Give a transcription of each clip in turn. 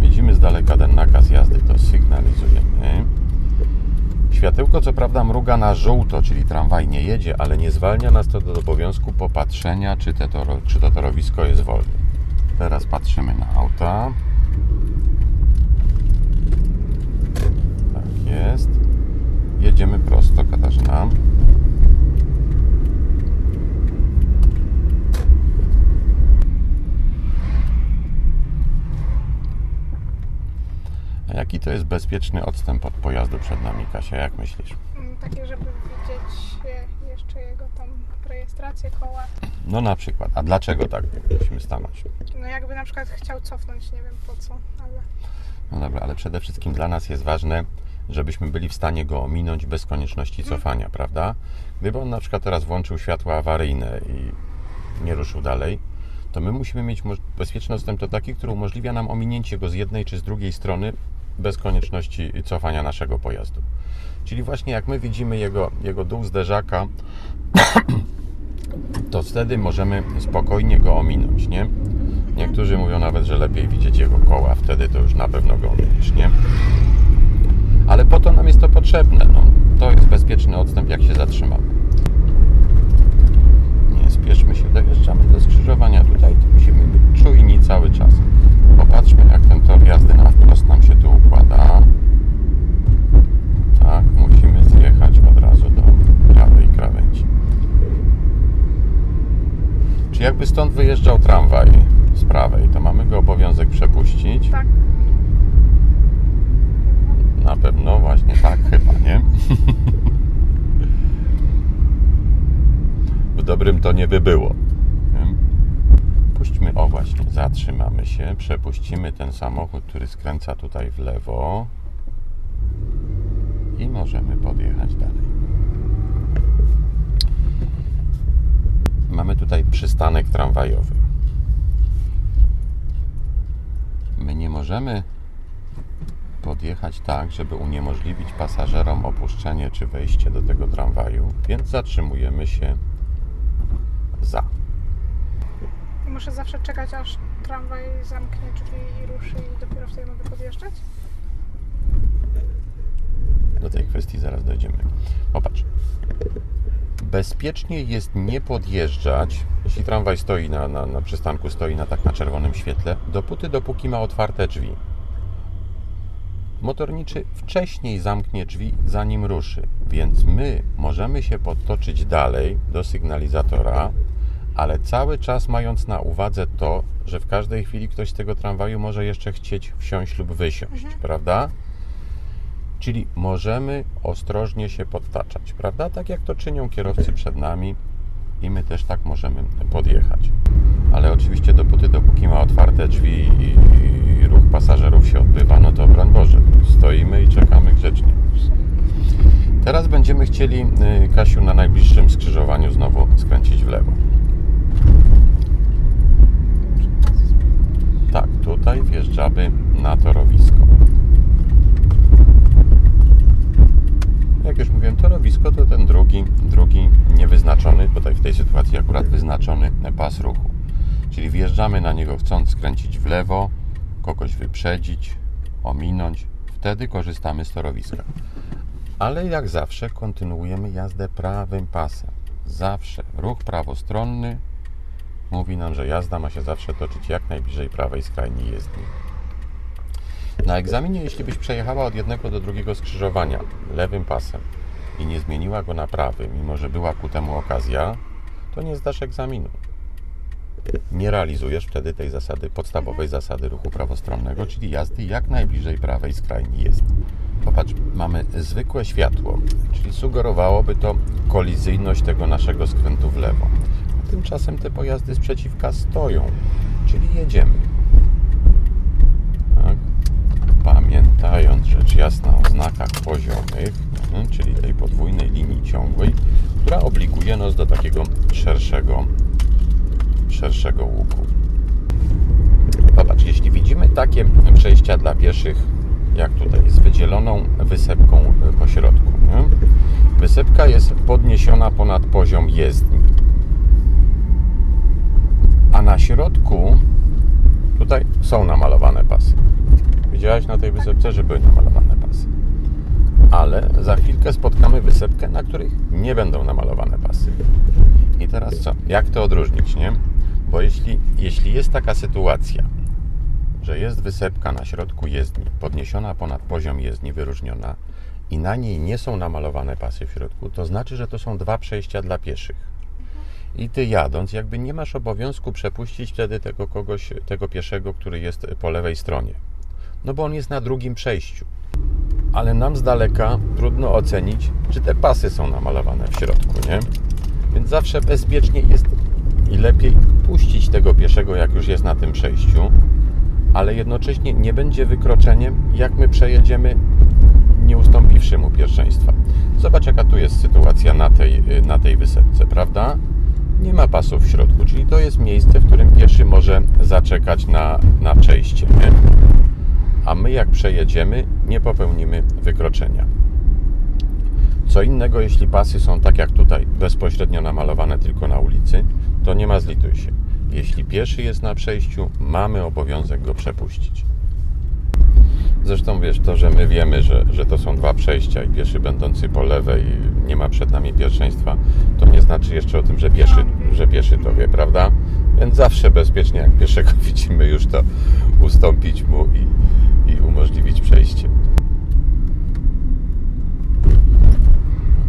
Widzimy z daleka ten nakaz to sygnalizujemy. Światełko co prawda mruga na żółto, czyli tramwaj nie jedzie, ale nie zwalnia nas to do obowiązku popatrzenia, czy, te toro, czy to torowisko jest wolne. Teraz patrzymy na auta. Tak jest. Jedziemy prosto, Katarzyna. A jaki to jest bezpieczny odstęp od pojazdu przed nami, Kasia? Jak myślisz? Takie, żeby widzieć e, jeszcze jego tam rejestrację koła. No na przykład. A dlaczego tak musimy stanąć? No jakby na przykład chciał cofnąć, nie wiem po co, ale No dobra, ale przede wszystkim dla nas jest ważne, żebyśmy byli w stanie go ominąć bez konieczności cofania, prawda? Gdyby on na przykład teraz włączył światła awaryjne i nie ruszył dalej, to my musimy mieć bezpieczny dostęp do taki, który umożliwia nam ominięcie go z jednej czy z drugiej strony bez konieczności cofania naszego pojazdu. Czyli właśnie jak my widzimy jego, jego dół zderzaka, to wtedy możemy spokojnie go ominąć, nie? Niektórzy mówią nawet, że lepiej widzieć jego koła, wtedy to już na pewno go ominiesz, nie? Ale po to nam jest to potrzebne, no. To jest bezpieczny odstęp, jak się zatrzymamy. Nie spieszmy się, dojeżdżamy do skrzyżowania tutaj, to musimy być czujni cały czas. Popatrzmy, jak ten tor jazdy na wprost nam się tu układa. Tak, musimy zjechać od razu do prawej krawędzi. Czy jakby stąd wyjeżdżał tramwaj z prawej, to mamy go obowiązek przepuścić? tak. Na pewno, właśnie tak, chyba, nie? W dobrym to nie by było. Puśćmy, o właśnie, zatrzymamy się, przepuścimy ten samochód, który skręca tutaj w lewo i możemy podjechać dalej. Mamy tutaj przystanek tramwajowy. My nie możemy podjechać tak, żeby uniemożliwić pasażerom opuszczenie czy wejście do tego tramwaju, więc zatrzymujemy się za. Muszę zawsze czekać, aż tramwaj zamknie drzwi i ruszy i dopiero wtedy mogę podjeżdżać. Do tej kwestii zaraz dojdziemy. Popatrz. Bezpiecznie jest nie podjeżdżać, jeśli tramwaj stoi na, na, na przystanku, stoi na tak na czerwonym świetle, dopóty, dopóki ma otwarte drzwi. Motorniczy wcześniej zamknie drzwi, zanim ruszy, więc my możemy się podtoczyć dalej do sygnalizatora, ale cały czas mając na uwadze to, że w każdej chwili ktoś z tego tramwaju może jeszcze chcieć wsiąść lub wysiąść, prawda? Czyli możemy ostrożnie się podtaczać, prawda? Tak jak to czynią kierowcy przed nami i my też tak możemy podjechać. Ale oczywiście dopóty, dopóki ma otwarte drzwi i i ruch pasażerów się odbywa, no to broń Boże, stoimy i czekamy grzecznie. Teraz będziemy chcieli, y, Kasiu, na najbliższym skrzyżowaniu znowu skręcić w lewo. Tak, tutaj wjeżdżamy na torowisko. Jak już mówiłem, torowisko to ten drugi, drugi niewyznaczony, tutaj w tej sytuacji akurat wyznaczony pas ruchu. Czyli wjeżdżamy na niego chcąc skręcić w lewo, kogoś wyprzedzić, ominąć. Wtedy korzystamy z torowiska. Ale jak zawsze kontynuujemy jazdę prawym pasem. Zawsze ruch prawostronny mówi nam, że jazda ma się zawsze toczyć jak najbliżej prawej skrajni jezdni. Na egzaminie, jeśli byś przejechała od jednego do drugiego skrzyżowania lewym pasem i nie zmieniła go na prawy, mimo że była ku temu okazja, to nie zdasz egzaminu. Nie realizujesz wtedy tej zasady, podstawowej zasady ruchu prawostronnego, czyli jazdy jak najbliżej prawej skrajni jezdni. Popatrz, mamy zwykłe światło, czyli sugerowałoby to kolizyjność tego naszego skrętu w lewo. A tymczasem te pojazdy sprzeciwka stoją, czyli jedziemy. Znakach poziomych, mhm, czyli tej podwójnej linii ciągłej, która obliguje nas do takiego szerszego, szerszego łuku. takie przejścia dla pieszych, jak tutaj, z wydzieloną wysepką e, po środku. Nie? Wysepka jest podniesiona ponad poziom jezdni. A na środku tutaj są namalowane pasy. Widziałaś na tej wysepce, że były namalowane pasy. Ale za chwilkę spotkamy wysepkę, na których nie będą namalowane pasy. I teraz co? Jak to odróżnić, nie? Bo jeśli, jeśli jest taka sytuacja, że jest wysepka na środku jezdni, podniesiona ponad poziom jezdni, wyróżniona i na niej nie są namalowane pasy w środku, to znaczy, że to są dwa przejścia dla pieszych. I ty jadąc, jakby nie masz obowiązku przepuścić wtedy tego kogoś, tego pieszego, który jest po lewej stronie. No bo on jest na drugim przejściu. Ale nam z daleka trudno ocenić, czy te pasy są namalowane w środku, nie? Więc zawsze bezpiecznie jest i lepiej puścić tego pieszego, jak już jest na tym przejściu, ale jednocześnie nie będzie wykroczeniem, jak my przejedziemy, nie ustąpiwszy mu pierwszeństwa. Zobacz, jaka tu jest sytuacja na tej, na tej wysepce, prawda? Nie ma pasów w środku, czyli to jest miejsce, w którym pieszy może zaczekać na, na przejście. Nie? A my, jak przejedziemy, nie popełnimy wykroczenia. Co innego, jeśli pasy są tak jak tutaj, bezpośrednio namalowane tylko na ulicy, to nie ma zlituj się. Jeśli pieszy jest na przejściu, mamy obowiązek go przepuścić. Zresztą wiesz, to, że my wiemy, że, że to są dwa przejścia i pieszy będący po lewej nie ma przed nami pierwszeństwa, to nie znaczy jeszcze o tym, że pieszy, że pieszy to wie, prawda? Więc zawsze bezpiecznie, jak pieszego widzimy już, to ustąpić mu i, i umożliwić przejście.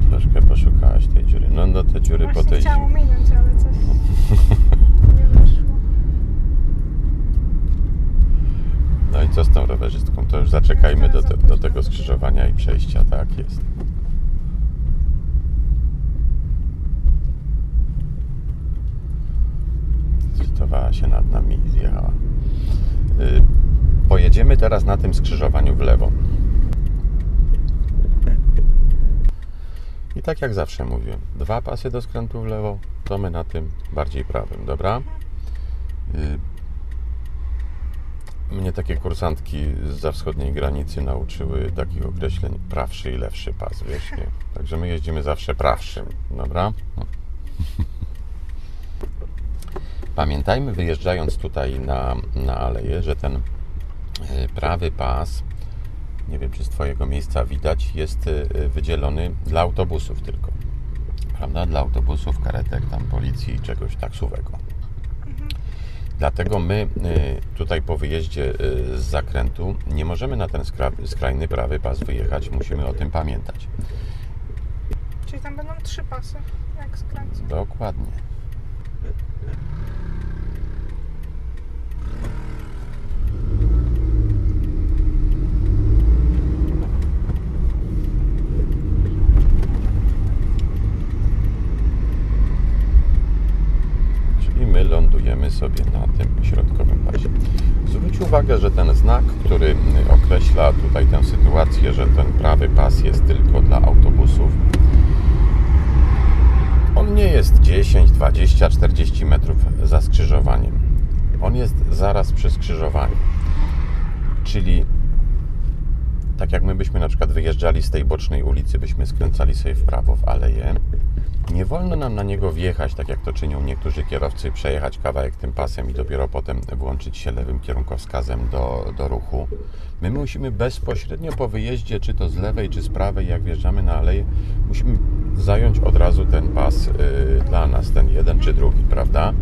Troszkę poszukałaś tej dziury. No, no te dziury po Właśnie tej chciałam minąć, ale coś nie wyszło. No i co z tą rowerzystką? To już zaczekajmy do, te, do tego skrzyżowania i przejścia. Tak jest. Się nad nami zjechała. Y, Pojedziemy teraz na tym skrzyżowaniu w lewo. I tak jak zawsze mówię, dwa pasy do skrętu w lewo, to my na tym bardziej prawym, dobra? Y, mnie takie kursantki za wschodniej granicy nauczyły takich określeń prawszy i lewszy pas, wiesz, nie? Także my jeździmy zawsze prawszym, dobra? Pamiętajmy, wyjeżdżając tutaj na, na aleję, że ten y, prawy pas, nie wiem czy z Twojego miejsca widać, jest y, wydzielony dla autobusów tylko. Prawda? Dla autobusów, karetek, tam policji, czegoś taksówek. o. Dlatego my y, tutaj po wyjeździe z zakrętu nie możemy na ten skra- skrajny prawy pas wyjechać, musimy o tym pamiętać. Czyli tam będą trzy pasy, jak skręcę. Dokładnie. Czyli my lądujemy sobie na tym środkowym pasie. Zwróć uwagę, że ten znak, który y, określa tutaj tę sytuację, że ten prawy pas jest tylko dla autobusów, on nie jest 10, 20, 40 metrów za skrzyżowaniem. On jest zaraz przy skrzyżowaniu. Czyli tak jak my byśmy na przykład wyjeżdżali z tej bocznej ulicy, byśmy skręcali sobie w prawo w aleję, nie wolno nam na niego wjechać, tak jak to czynią niektórzy kierowcy, przejechać kawałek tym pasem i dopiero potem włączyć się lewym kierunkowskazem do, do ruchu. My musimy bezpośrednio po wyjeździe, czy to z lewej, czy z prawej, jak wjeżdżamy na aleję, musimy zająć od razu ten pas y, dla nas, ten jeden czy drugi, prawda?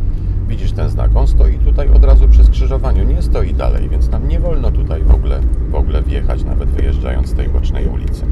Widzisz ten znak, on stoi tutaj od razu przy skrzyżowaniu, nie stoi dalej, więc nam nie wolno tutaj w ogóle, w ogóle wjechać, nawet wyjeżdżając z tej bocznej ulicy.